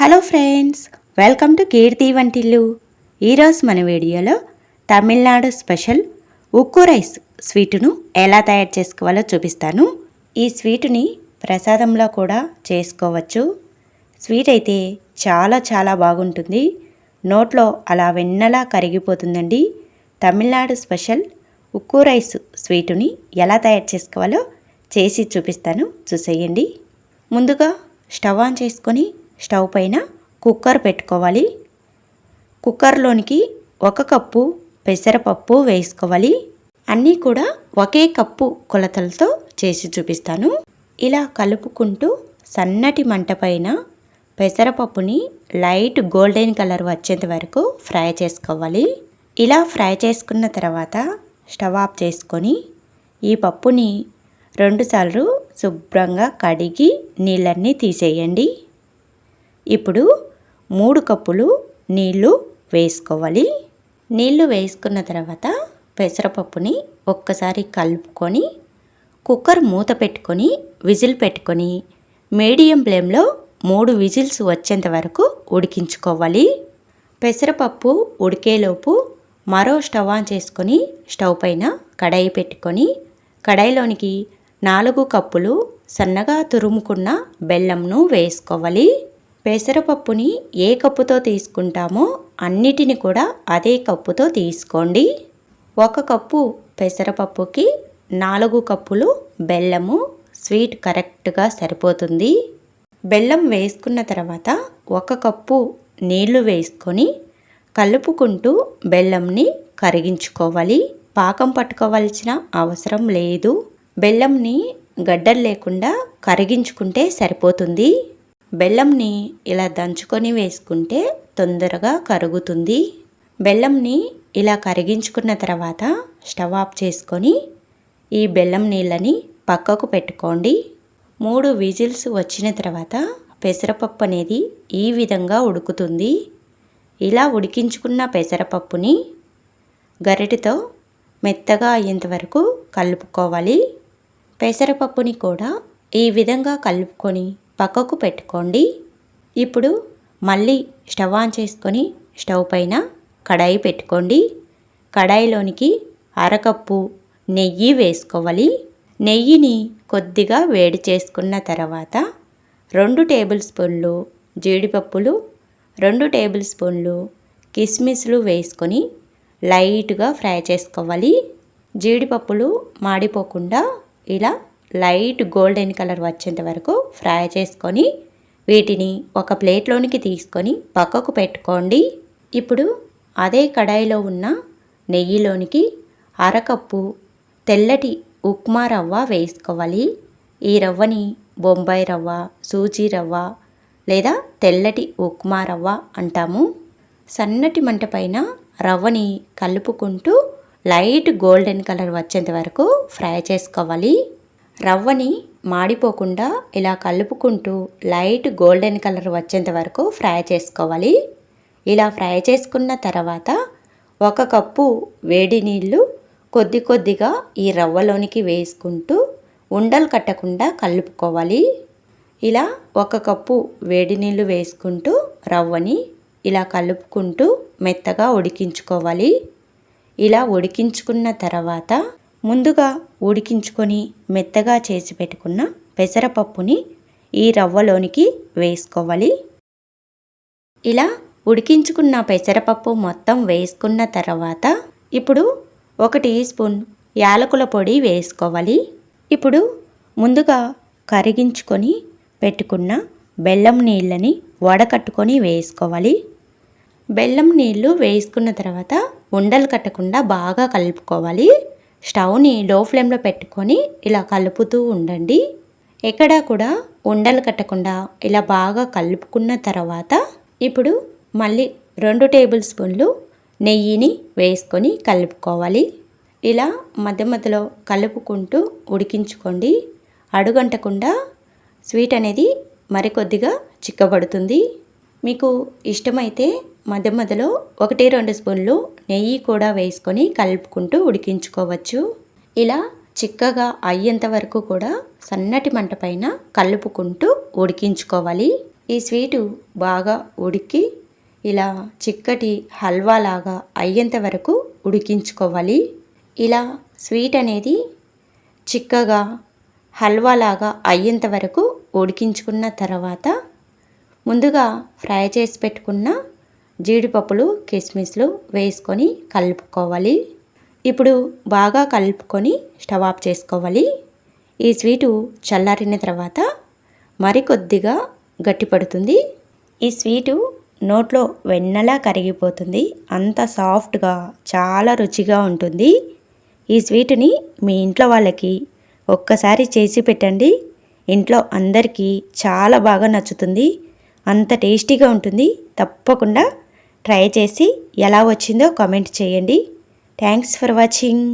Hello friends welcome to Keerthi Vantillu. ఈరోజు మన వీడియోలో తమిళనాడు స్పెషల్ ఉక్కు రైస్ స్వీటును ఎలా తయారు చేసుకోవాలో చూపిస్తాను. ఈ స్వీటుని ప్రసాదంలో కూడా చేసుకోవచ్చు. స్వీట్ అయితే చాలా చాలా బాగుంటుంది. నోట్లో అలా వెన్నలా కరిగిపోతుందండి. తమిళనాడు స్పెషల్ ఉక్కు రైస్ స్వీటుని ఎలా తయారు చేసుకోవాలో చేసి చూపిస్తాను. చూసేయండి. ముందుగా స్టవ్ ఆన్ చేసుకొని స్టవ్ పైన కుక్కర్ పెట్టుకోవాలి. కుక్కర్లోనికి ఒక కప్పు పెసరపప్పు వేసుకోవాలి. అన్నీ కూడా ఒకే కప్పు కొలతలతో చేసి చూపిస్తాను. ఇలా కలుపుకుంటూ సన్నటి మంట పైన పెసరపప్పుని లైట్ గోల్డెన్ కలర్ వచ్చేంత వరకు ఫ్రై చేసుకోవాలి. ఇలా ఫ్రై చేసుకున్న తర్వాత స్టవ్ ఆఫ్ చేసుకొని ఈ పప్పుని రెండుసార్లు శుభ్రంగా కడిగి నీళ్ళన్నీ తీసేయండి. ఇప్పుడు మూడు కప్పులు నీళ్ళు వేసుకోవాలి. నీళ్ళు వేసుకున్న తర్వాత పెసరపప్పుని ఒక్కసారి కలుపుకొని కుక్కర్ మూత పెట్టుకొని విజిల్ పెట్టుకొని మీడియం ఫ్లేమ్లో మూడు విజిల్స్ వచ్చేంత వరకు ఉడికించుకోవాలి. పెసరపప్పు ఉడికేలోపు మరో స్టవ్ ఆన్ చేసుకొని స్టవ్ పైన కడాయి పెట్టుకొని కడాయిలోనికి నాలుగు కప్పులు సన్నగా తురుముకున్న బెల్లంను వేసుకోవాలి. పెసరపప్పుని ఏ కప్పుతో తీసుకుంటామో అన్నిటిని కూడా అదే కప్పుతో తీసుకోండి. ఒక కప్పు పెసరపప్పుకి నాలుగు కప్పులు బెల్లము స్వీట్ కరెక్ట్గా సరిపోతుంది. బెల్లం వేసుకున్న తర్వాత ఒక కప్పు నీళ్ళు వేసుకొని కలుపుకుంటూ బెల్లంని కరిగించుకోవాలి. పాకం పట్టుకోవాల్సిన అవసరం లేదు. బెల్లంని గడ్డలు లేకుండా కరిగించుకుంటే సరిపోతుంది. బెల్లంని ఇలా దంచుకొని వేసుకుంటే తొందరగా కరుగుతుంది. బెల్లంని ఇలా కరిగించుకున్న తర్వాత స్టవ్ ఆఫ్ చేసుకొని ఈ బెల్లం నీళ్ళని పక్కకు పెట్టుకోండి. మూడు విజిల్స్ వచ్చిన తర్వాత పెసరపప్పు అనేది ఈ విధంగా ఉడుకుతుంది. ఇలా ఉడికించుకున్న పెసరపప్పుని గరిటెతో మెత్తగా అయ్యేంత వరకు కలుపుకోవాలి. పెసరపప్పుని కూడా ఈ విధంగా కలుపుకొని పక్కకు పెట్టుకోండి. ఇప్పుడు మళ్ళీ స్టవ్ ఆన్ చేసుకొని స్టవ్ పైన కడాయి పెట్టుకోండి. కడాయిలోనికి అరకప్పు నెయ్యి వేసుకోవాలి. నెయ్యిని కొద్దిగా వేడి చేసుకున్న తర్వాత రెండు టేబుల్ స్పూన్లు జీడిపప్పులు రెండు టేబుల్ స్పూన్లు కిస్మిస్లు వేసుకొని లైట్గా ఫ్రై చేసుకోవాలి. జీడిపప్పులు మాడిపోకుండా ఇలా లైట్ గోల్డెన్ కలర్ వచ్చేంత వరకు ఫ్రై చేసుకొని వీటిని ఒక ప్లేట్లోనికి తీసుకొని పక్కకు పెట్టుకోండి. ఇప్పుడు అదే కడాయిలో ఉన్న నెయ్యిలోనికి అరకప్పు తెల్లటి ఉప్మా రవ్వ వేసుకోవాలి. ఈ రవ్వని బొంబాయి రవ్వ సూజీ రవ్వ లేదా తెల్లటి ఉప్మా రవ్వ అంటాము. సన్నటి మంట పైన రవ్వని కలుపుకుంటూ లైట్ గోల్డెన్ కలర్ వచ్చేంత వరకు ఫ్రై చేసుకోవాలి. రవ్వని మాడిపోకుండా ఇలా కలుపుకుంటూ లైట్ గోల్డెన్ కలర్ వచ్చేంత వరకు ఫ్రై చేసుకోవాలి. ఇలా ఫ్రై చేసుకున్న తర్వాత ఒక కప్పు వేడి నీళ్ళు కొద్ది కొద్దిగా ఈ రవ్వలోనికి వేసుకుంటూ ఉండలు కట్టకుండా కలుపుకోవాలి. ఇలా ఒక కప్పు వేడి నీళ్ళు వేసుకుంటూ రవ్వని ఇలా కలుపుకుంటూ మెత్తగా ఉడికించుకోవాలి. ఇలా ఉడికించుకున్న తర్వాత ముందుగా ఉడికించుకొని మెత్తగా చేసి పెట్టుకున్న పెసరపప్పుని ఈ రవ్వలోనికి వేసుకోవాలి. ఇలా ఉడికించుకున్న పెసరపప్పు మొత్తం వేసుకున్న తర్వాత ఇప్పుడు ఒక టీ స్పూన్ యాలకుల పొడి వేసుకోవాలి. ఇప్పుడు ముందుగా కరిగించుకొని పెట్టుకున్న బెల్లం నీళ్ళని వడకట్టుకొని వేసుకోవాలి. బెల్లం నీళ్ళు వేసుకున్న తర్వాత ఉండలు కట్టకుండా బాగా కలుపుకోవాలి. స్టవ్ని లో ఫ్లేమ్లో పెట్టుకొని ఇలా కలుపుతూ ఉండండి. ఎక్కడా కూడా ఉండలు కట్టకుండా ఇలా బాగా కలుపుకున్న తర్వాత ఇప్పుడు మళ్ళీ రెండు టేబుల్ స్పూన్లు నెయ్యిని వేసుకొని కలుపుకోవాలి. ఇలా మధ్య మధ్యలో కలుపుకుంటూ ఉడికించుకోండి. అడుగంటకుండా స్వీట్ అనేది మరికొద్దిగా చిక్కబడుతుంది. మీకు ఇష్టమైతే మధ్య మధ్యలో ఒకటి రెండు స్పూన్లు నెయ్యి కూడా వేసుకొని కలుపుకుంటూ ఉడికించుకోవచ్చు. ఇలా చిక్కగా అయ్యేంత వరకు కూడా సన్నటి మంట పైన కలుపుకుంటూ ఉడికించుకోవాలి. ఈ స్వీటు బాగా ఉడికి ఇలా చిక్కటి హల్వా లాగా అయ్యేంత వరకు ఉడికించుకోవాలి. ఇలా స్వీట్ అనేది చిక్కగా హల్వా లాగా అయ్యేంత వరకు ఉడికించుకున్న తర్వాత ముందుగా ఫ్రై చేసి పెట్టుకున్న జీడిపప్పులు కిస్మిస్లు వేసుకొని కలుపుకోవాలి. ఇప్పుడు బాగా కలుపుకొని స్టవ్ ఆఫ్ చేసుకోవాలి. ఈ స్వీటు చల్లారిన తర్వాత మరికొద్దిగా గట్టిపడుతుంది ఈ స్వీటు నోట్లో వెన్నలా కరిగిపోతుంది. అంత సాఫ్ట్గా చాలా రుచిగా ఉంటుంది. ఈ స్వీటుని మీ ఇంట్లో వాళ్ళకి ఒక్కసారి చేసి పెట్టండి. ఇంట్లో అందరికీ చాలా బాగా నచ్చుతుంది. అంత టేస్టీగా ఉంటుంది. తప్పకుండా ట్రై చేసి ఎలా వచ్చిందో కామెంట్ చేయండి. Thanks for watching.